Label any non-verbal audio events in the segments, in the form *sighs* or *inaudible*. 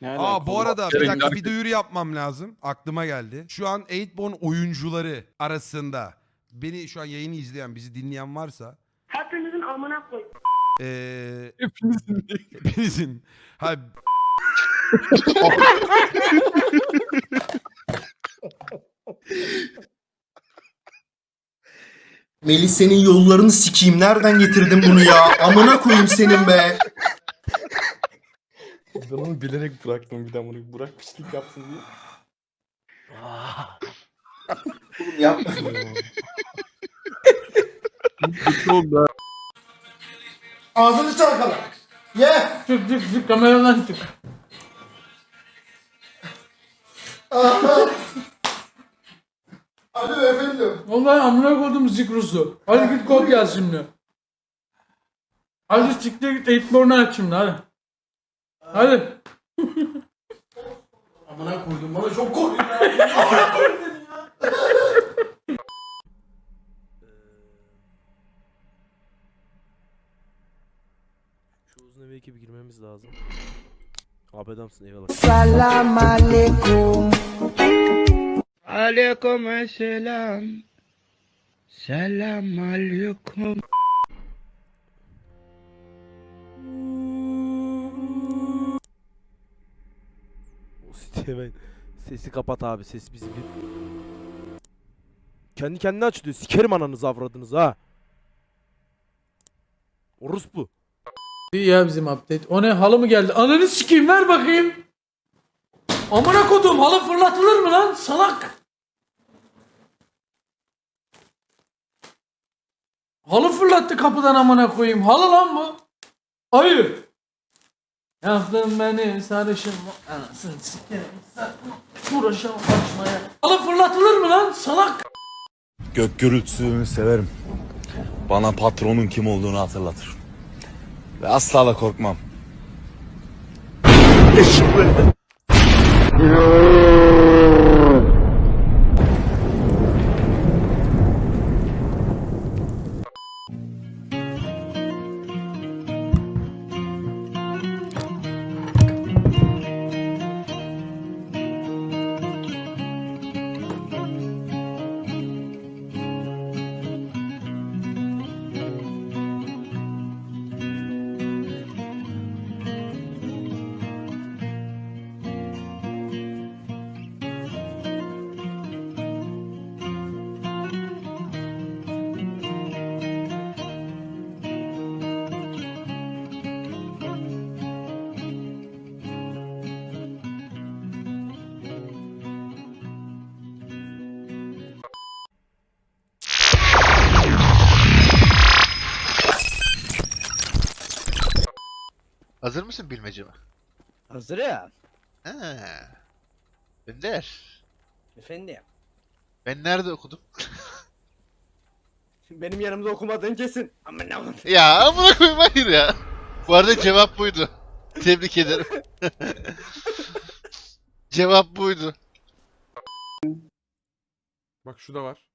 Ne Aa bu arada bir dakika bir duyuru yapmam lazım. Aklıma geldi. Şu an 8born oyuncuları arasında beni şu an yayını izleyen, bizi dinleyen varsa Hepinizin amına koy. eee Hepinizin hepinizin ha Melih senin yollarını sikeyim. Nereden getirdin bunu ya? Amına koyayım senin be. Ben onu bilerek bıraktım bir daha bunu bırakmışlık yapsın diye. Oğlum yapma. Ağzını çalkala. Ye. Çık çık çık kameradan çık. Alo efendim. Vallahi amına koydum zikrusu. Hadi git kod yaz şimdi. Hadi siktir git eğitmenini aç şimdi hadi. Hadi. *laughs* Amına koydum bana çok korkuyorum. *laughs* *laughs* Şu uzun eve ekibi girmemiz lazım. Abi adamsın eyvallah. Salam alaikum. Aleyküm selam. Selam aleyküm. O siteye ben sesi kapat abi ses bizi bir... Kendi kendine açılıyor. Sikerim ananızı avradınız ha. Orospu. İyi ya bizim update. O ne halı mı geldi? Ananı sikeyim ver bakayım. Amına kodum halı fırlatılır mı lan salak? Halı fırlattı kapıdan amına koyayım. Halı lan bu. Ayı. Yaktın beni sarışın anasını sikerim. Uğraşamam açmaya. Halı fırlatılır mı lan salak? Gök gürültüsünü severim. Bana patronun kim olduğunu hatırlatır. Ve asla da korkmam. Hazır mısın bilmeceme? Hazır ya. Ha. Önder. Efendim. Ben nerede okudum? *laughs* Benim yanımda okumadığın kesin. Amına koyayım. ya amına koyayım hayır ya. Bu arada cevap buydu. Tebrik ederim. *laughs* cevap buydu. Bak şu da var.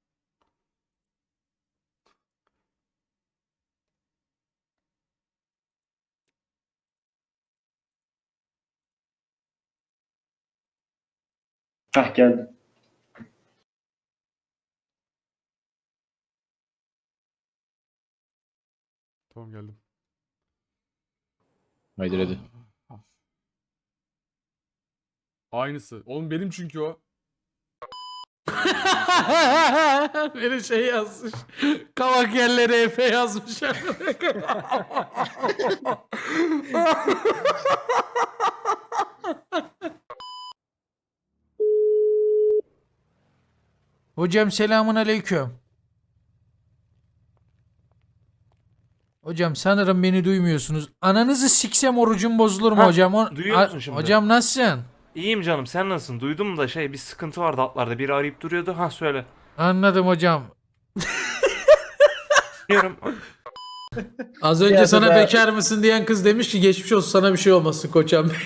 Hah geldi. Tamam geldim. Haydi hadi. Aynısı. Oğlum benim çünkü o. *laughs* Biri şey yazmış. Kavak yerleri Efe yazmış. *laughs* Hocam selamun aleyküm. Hocam sanırım beni duymuyorsunuz. Ananızı siksem orucum bozulur mu Ha, hocam? O- duyuyor musun şimdi? Hocam nasılsın? İyiyim canım sen nasılsın? Duydum da şey bir sıkıntı vardı atlarda. Biri arayıp duruyordu. Ha söyle. Anladım hocam. Biliyorum. Az önce sana bekar mısın diyen kız demiş ki geçmiş olsun sana bir şey olmasın koçam. *laughs*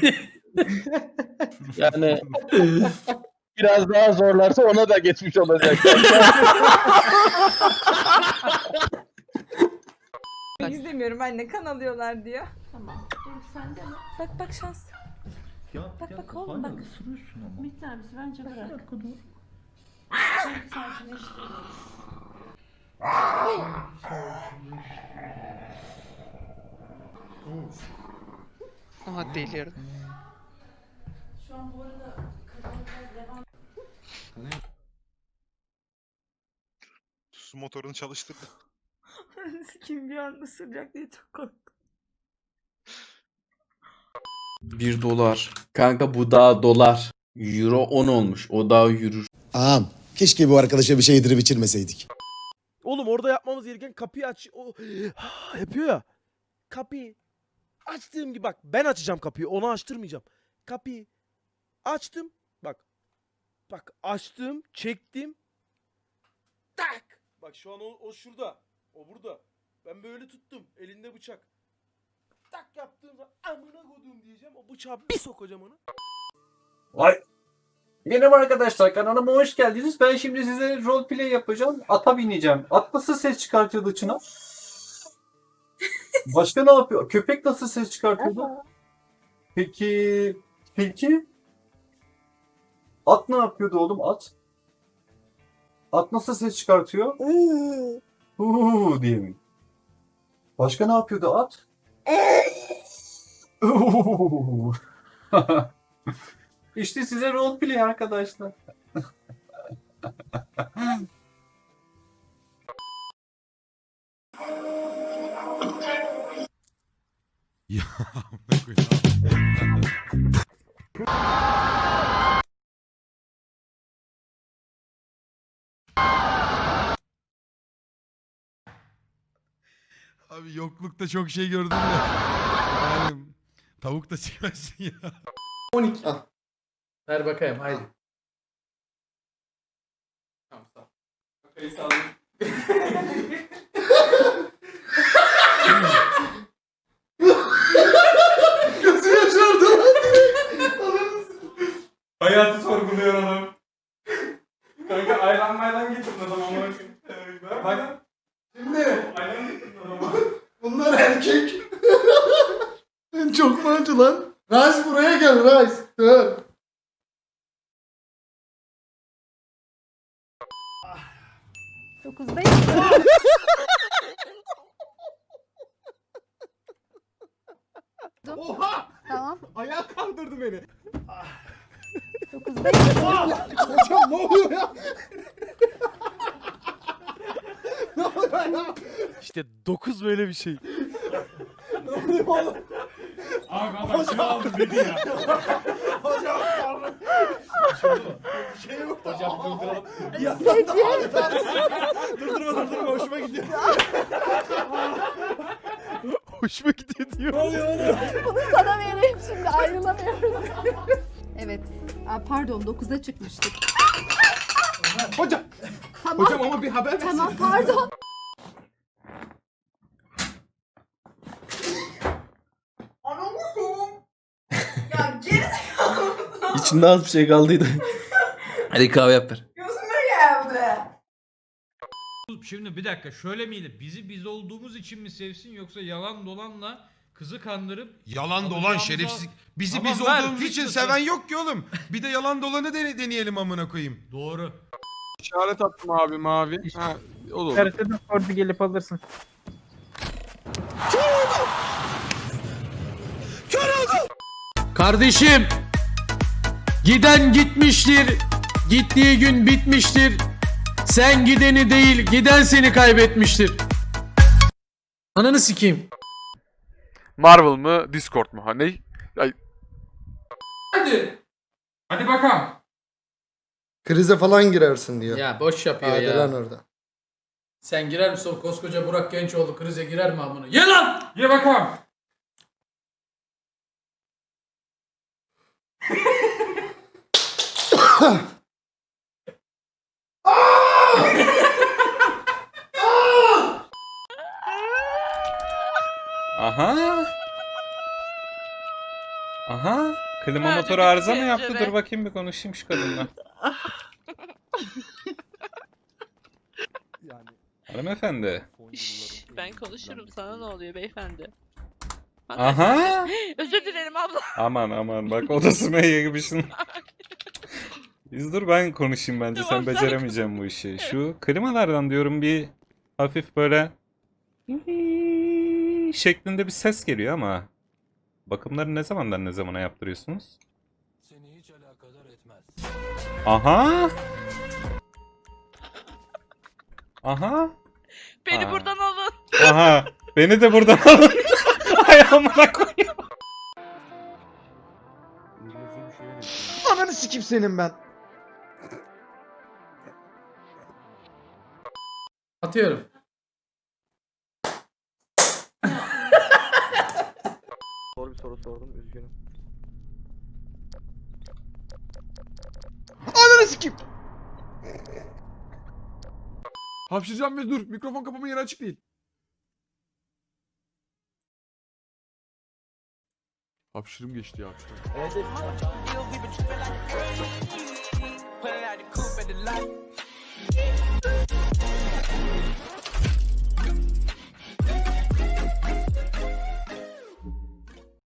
Yani biraz daha zorlarsa ona da geçmiş olacak. *laughs* İzlemiyorum anne kan alıyorlar diyor. Tamam. Bak bak şans. Bak bak oğlum bak. Bir tanesi bence bırak. Aha delirdim. Şu an bu arada devam Su motorunu çalıştırdı. *laughs* Kim bir anda ısıracak diye çok korktum. 1 dolar. Kanka bu daha dolar. Euro 10 olmuş. O daha yürür. Ağam keşke bu arkadaşa bir şey yedirip içirmeseydik. Oğlum orada yapmamız gereken kapıyı aç. O *sighs* yapıyor ya. Kapıyı açtığım gibi bak ben açacağım kapıyı. Onu açtırmayacağım. Kapıyı açtım. Bak. Bak açtım, çektim. Tak. Bak şu an o, o şurada. O burada. Ben böyle tuttum. Elinde bıçak. Tak yaptığım zaman amına kodum diyeceğim. O bıçağı bir sokacağım onu. Vay. Merhaba arkadaşlar kanalıma hoş geldiniz. Ben şimdi size roleplay yapacağım. Ata bineceğim. At nasıl ses çıkartıyordu Çınar? *laughs* Başka ne yapıyor? Köpek nasıl ses çıkartıyordu? Peki... Peki? At ne yapıyordu oğlum at? At nasıl ses çıkartıyor? Uuu diye mi? Başka ne yapıyordu at? *laughs* *laughs* İşte size roleplay arkadaşlar. Ya amına koyayım. Abi yoklukta çok şey gördüm de. Yani tavuk da çıkmasın ya. 12. Al. Ver bakayım haydi. Tamam sağ ol. Bakayım sağ ol. *laughs* Gözü yaşardı lan. Hayatı sorguluyor adam. Kanka ayran mayran getirin adam ama. Bak. Şimdi Ayran getirin adama. bunlar erkek. Çok mu acı lan? Rice buraya gel Rice. Dur. Dokuzdayım. Oha! Tamam. Ayağa kaldırdı beni. Dokuzdayım. Hocam ne oluyor ya? *laughs* ne oluyor ya? İşte 9 böyle bir şey. Ne oluyor oğlum? Abi adam kilo aldı dedi ya. *laughs* Hocam pardon. Şey yok da. Hocam durduralım. *laughs* Ya durdurma durdurma hoşuma gidiyor. *laughs* Hoşuma gidiyor diyor. Ne oluyor oğlum? Bunu sana vereyim şimdi ayrılamıyoruz. evet. Aa, pardon 9'a çıkmıştık. Hocam. Tamam. Hocam ama bir haber versin. Tamam pardon. İçinde az bir şey kaldıydı. Hadi kahve yap ver. gözüme geldi. Şimdi bir dakika şöyle miydi? Bizi biz olduğumuz için mi sevsin yoksa yalan dolanla kızı kandırıp Yalan dolan Alacağımıza- şerefsiz. Bizi Tamam, biz ver, olduğumuz hiç için seven yok ki oğlum. Bir de yalan dolanı dene- deneyelim amına koyayım. doğru. İşaret attım abi mavi. Ha, olur. orada gelip alırsın. Kardeşim. Giden gitmiştir. Gittiği gün bitmiştir. Sen gideni değil, giden seni kaybetmiştir. Ananı sikeyim. Marvel mı Discord mu? Ha ne? Hadi. Hadi bakalım. Krize falan girersin diyor. Ya boş yapıyor Hadi ya. lan orada. Sen girer misin o koskoca Burak Gençoğlu krize girer mi amına? Ye lan! Ye bakalım. *laughs* Aha. Aha. Klima motoru arıza mı yaptı? Dur bakayım bir konuşayım şu kadınla. Hanımefendi. Ben konuşurum sana ne oluyor beyefendi? Aha. *laughs* Özür dilerim abla. Aman aman bak odasına girmişsin. *laughs* Biz dur ben konuşayım bence sen Tamam, sen beceremeyeceğim bu işi. Şu klimalardan diyorum bir hafif böyle şeklinde bir ses geliyor ama bakımları ne zamandan ne zamana yaptırıyorsunuz? Seni hiç alakadar etmez. Aha! Aha! Beni Aa. buradan alın. Aha! Beni de buradan alın. *laughs* Ay amına koyayım. Ananı sikip senin ben. Atıyorum. Doğru bir soru sordum üzgünüm. Sikip. Hapşıracağım ve dur. Mikrofon kapama yeri açık değil. Hapşırım geçti ya. hapşırım. Evet.